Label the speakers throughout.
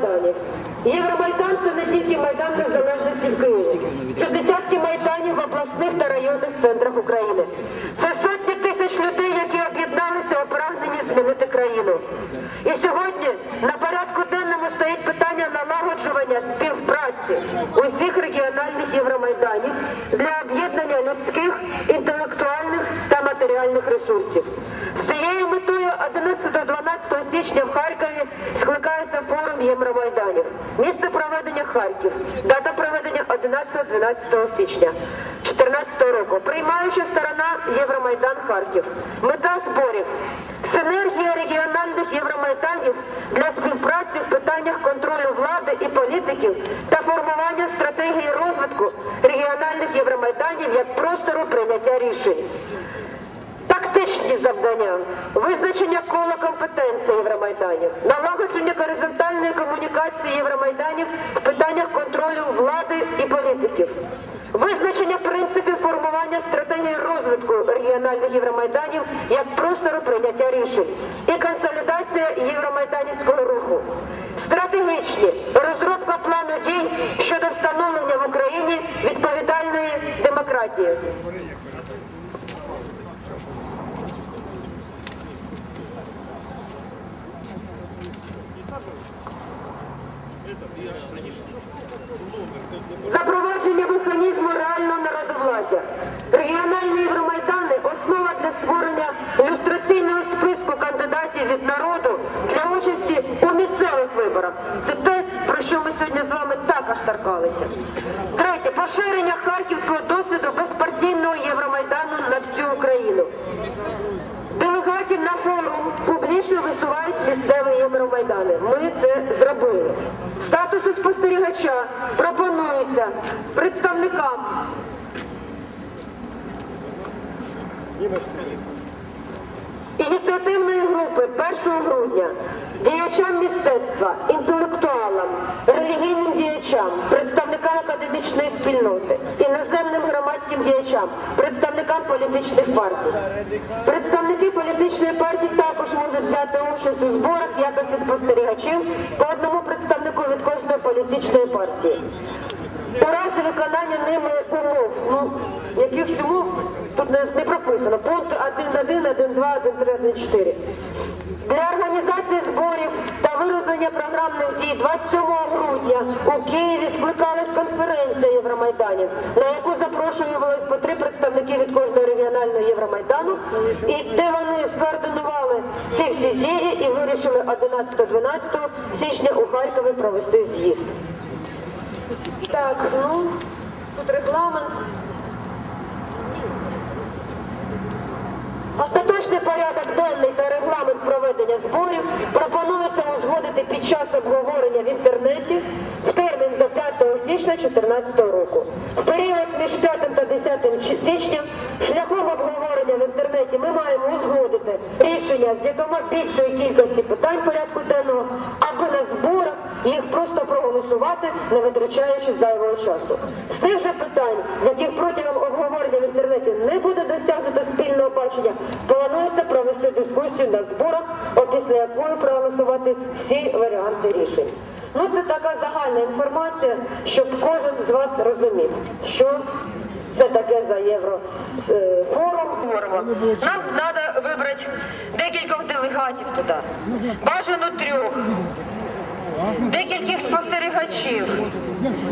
Speaker 1: Євромайданів. Євромайдан це не тільки Майдан Незалежності в Києві. Це десятки майданів в обласних та районних центрах України. Це сотні тисяч людей, які об'єдналися у прагненні змінити країну. І сьогодні на порядку денному стоїть питання налагоджування співпраці усіх регіональних євромайданів для об'єднання людських, інтелектуальних та матеріальних ресурсів. З цією метою 11-12 січня в Харкові скликається форум Євромайданів. Місце проведення Харків. Дата проведення 11-12 січня 2014 року. Приймаюча сторона Євромайдан Харків. Мета зборів. Синергія регіональних євромайданів для співпраці в питаннях контролю влади і політиків та формування стратегії розвитку регіональних євромайданів як простору прийняття рішень. Тактичні завдання, визначення кола компетенції Євромайданів, налагодження горизонтальної комунікації Євромайданів в питаннях контролю влади і політиків, визначення принципів формування стратегії розвитку регіональних Євромайданів як простору прийняття рішень і консолідація Євромайданівського руху, стратегічні. Розробка плану дій щодо встановлення в Україні відповідальної демократії. Запровадження механізму реального народовладдя. Регіональні Євромайдани – основа для створення ілюстраційного списку кандидатів від народу для участі у місцевих виборах. Це те, про що ми сьогодні з вами також торкалися. Третє. Поширення харківського досвіду безпартійного Євромайдану на всю Україну. Делегатів на форум публічно висувають місцеві Євромайдани. Ми зробили. Статусу спостерігача пропонується представникам ініціативної групи 1 грудня діячам мистецтва, інтелектуалам, релігійним діячам, представникам академічної спільноти, іноземним громадським діячам, представникам політичних партій. Представники політичної партії також можуть взяти участь у зборах якості спостерігачів по одному представнику від кожної політичної партії. У разі виконання ними умов, ну, якихось умов тут не, не прописано. Пункт 1.1, 1.2, 1.3, 1.4. Для організації зборів та вироблення програмних дій 27 грудня у Києві скликалась конференція Євромайданів, на яку запрошувались по три представники від кожного регіонального Євромайдану, і де вони скоординували ці всі дії і вирішили 11-12 січня у Харкові провести з'їзд. Так, ну, тут регламент. Остаточний порядок денний та регламент проведення зборів пропонується узгодити під час обговорення в інтернеті в термін до 5 січня 2014 року. В період між 5 та 10 чи- січня шляхом обговорення в інтернеті ми маємо узгодити рішення з якома більшої кількості питань порядку денного, аби на зборах їх просто проголосувати, не витрачаючи зайвого часу. З тих же питань, з яких протягом обговорення в інтернеті не буде досягнуто спільного бачення, планується провести дискусію на зборах, опісля якої проголосувати всі варіанти рішень. Ну це така загальна інформація, щоб кожен з вас розумів, що це таке за єврофорум. Нам треба вибрати декількох делегатів туди. Бажано трьох декількох спостерігачів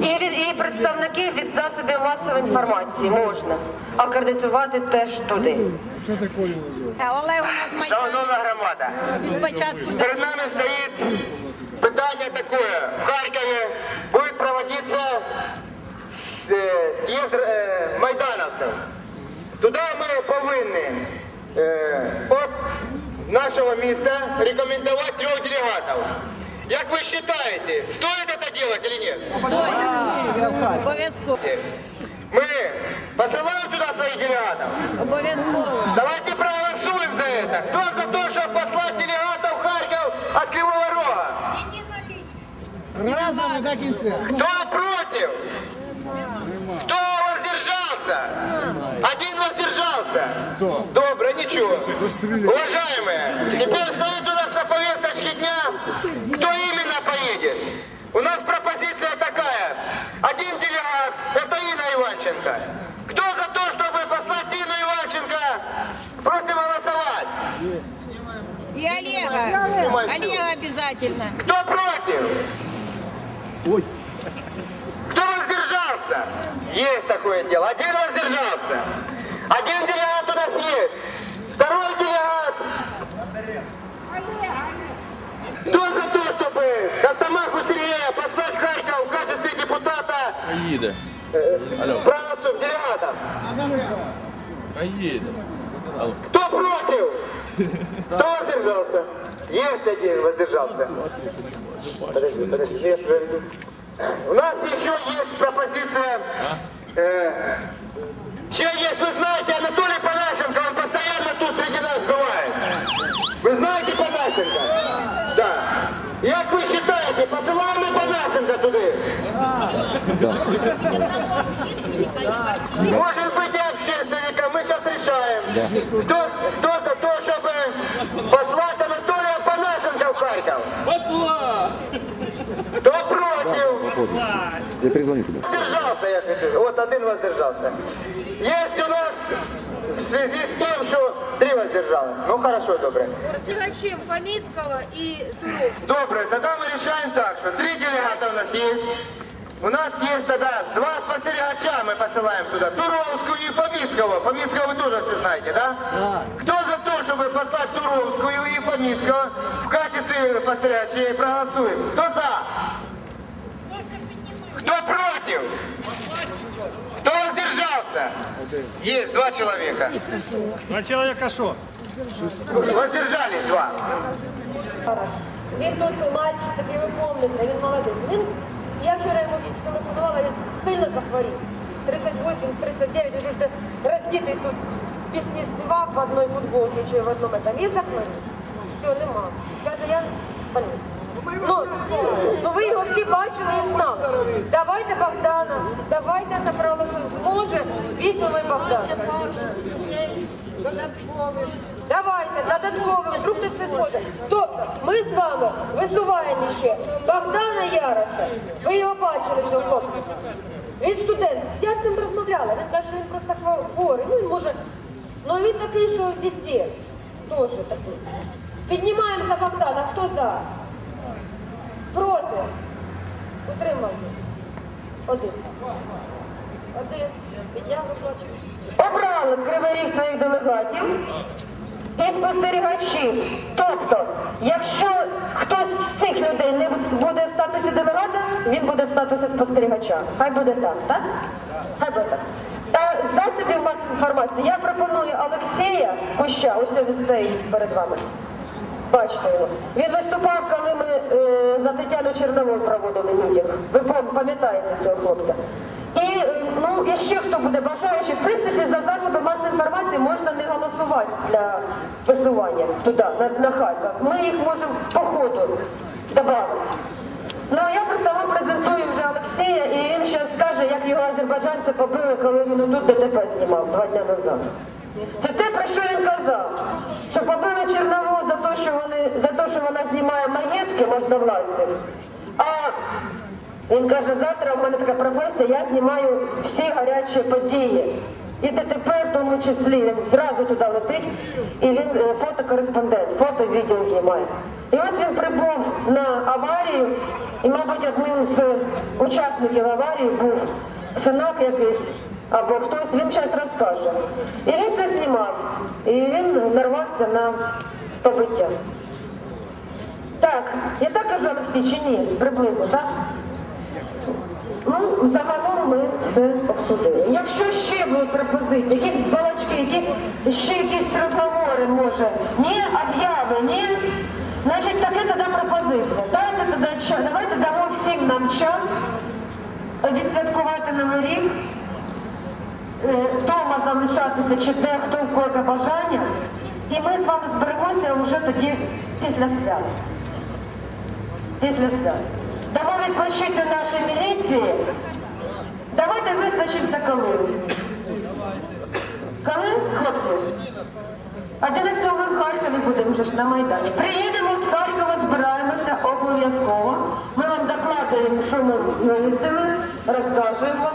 Speaker 1: і, від, і представників від засобів масової інформації можна акредитувати теж туди.
Speaker 2: Олег у нас
Speaker 3: Шановна громада,
Speaker 2: від початку.
Speaker 3: перед нами стоит питание такое. В Харькове будет проводиться с- э, съезд э, майдановцев. Туда мы повинні э, от нашего места рекомендовать трех делегатов. Как вы считаете, стоит это делать или нет?
Speaker 2: Обов'язково.
Speaker 3: Мы посылаем туда своих делегатов.
Speaker 2: Обов'язково.
Speaker 3: Давайте проголосуем за это. Кто за то, чтобы послать делегатов в Харків від Кривого Рога?
Speaker 4: Разом до кінця.
Speaker 3: Кто против? Кто воздержался? Один воздержался.
Speaker 4: Кто?
Speaker 3: Добро, ничего. Уважаемые, теперь стоит у нас на повесточке дня кто именно поедет. У нас
Speaker 2: пропозиция такая.
Speaker 3: Один делегат –
Speaker 4: это Инна Иванченко.
Speaker 3: Кто за то, чтобы послать Инну Иванченко? Просим голосовать. И Олега. Снимаем Олега обязательно. Кто против? Ой. Кто воздержался? Есть такое дело. Один воздержался. Один
Speaker 4: Їде. Алло.
Speaker 3: православ делегата?
Speaker 4: А їде. Алло.
Speaker 3: Кто против? Кто воздержался? Есть один воздержался. Подожди, подожди, я уже веду. У нас еще есть пропозиция. э, Еще есть, вы знаете, Анатолий Панасенко, он постоянно тут среди нас бывает. Вы знаете Панасенко? Да. Як ви считаете, посылаем ли Панасенко туди? Может быть и общественникам, мы сейчас решаем. Кто, кто за то, чтобы послать Анатолия Панасенко в Харьков?
Speaker 4: Посла!
Speaker 3: Кто против?
Speaker 5: Я перезвоню туда.
Speaker 3: Воздержался, я же. Вот один воздержался. Есть у нас в связи с тем, что три воздержалось. Ну хорошо, добре.
Speaker 6: Тягачем Фомицкого и Туровского.
Speaker 3: Добре, тогда мы решаем так, что три делегата у нас есть. У нас есть тогда два спостерегача мы посылаем туда. Туровскую и Фомицкого. Фомицкого вы тоже все знаете, да? Да. Кто за то, чтобы послать Туровскую и Фомицкого в качестве спостерегачей проголосуем? Кто за? Кто против? Кто воздержался? Есть два человека.
Speaker 7: Два человека что?
Speaker 3: Воздержались два.
Speaker 1: Він тут мальчик, такий ви помните, він молодий. Він, я вчора йому телефонувала, він сильно захворів. 38, 39, він вже роздітий тут пісні співав в одній футболці чи в одному там. І захворів. Все, нема. Каже, я болів. Ну, ну ви його всі бачили і знали. Давайте Богдана, давайте запроголосуємо. Зможе, візьмемо Богдана. Давайте, додатково, вдруг хтось не зможе. Тобто, ми з вами висуваємо ще Богдана Яроша. Ви його бачили цього хлопця. Він студент. Я з ним розмовляла. Він каже, що він просто хворий. Ну, він може. Ну він такий, що везде. Тоже такий. Піднімаємо за Богдана. Хто за? Проти. Утримайте. Один. Один. Підняв руку. Обрали в Кривий Ріг своїх делегатів і спостерігачів. Тобто, якщо хтось з цих людей не буде в статусі делегата, він буде в статусі спостерігача. Хай буде так, так? Хай буде так. Та засобів масової інформації я пропоную Олексія Куща, ось він стоїть перед вами. Бачите його. Він виступав, коли ми е, за Тетяну Чернову проводили мітинг. Ви пам'ятаєте цього хлопця. Ну і ще хто буде бажаючи, в принципі, за засоби масової інформації можна не голосувати для висування туди, на, на Харків. Ми їх можемо по ходу додати. Ну я просто вам презентую вже Олексія, і він зараз скаже, як його азербайджанці побили, коли він тут ДТП знімав два дні назад. Це те, про що він казав. Що побили Чорнову за те, що за те, що вона знімає маєтки можновладців. А він каже, завтра у мене така професія, я знімаю всі гарячі події. І ДТП в тому числі він зразу туди летить, і він е, фотокореспондент, фото відео знімає. І ось він прибув на аварію, і, мабуть, одним з е, учасників аварії був синок якийсь або хтось, він зараз розкаже. І він це знімав, і він нарвався на побиття. Так, я так кажу, Олексій, чи ні? Приблизно, так? Ну, загалом ми все обсудили. Якщо ще будуть пропозиції, якісь балачки, які ще якісь розговори, може, ні, об'яви, ні, значить таке тоді пропозиція. Дайте тоді час, давайте дамо всім нам час відсвяткувати Новий рік, е, вдома залишатися, чи де хто в кого бажання, і ми з вами зберемося вже тоді після свят. Після свят. Дамо відпочити нашій міліції. Давайте визначимося коли. Коли, хлопці? 11 ми в Харкові будемо вже ж на Майдані. Приїдемо з Харкова, збираємося обов'язково. Ми вам докладуємо, що ми вивезли, розкажемо.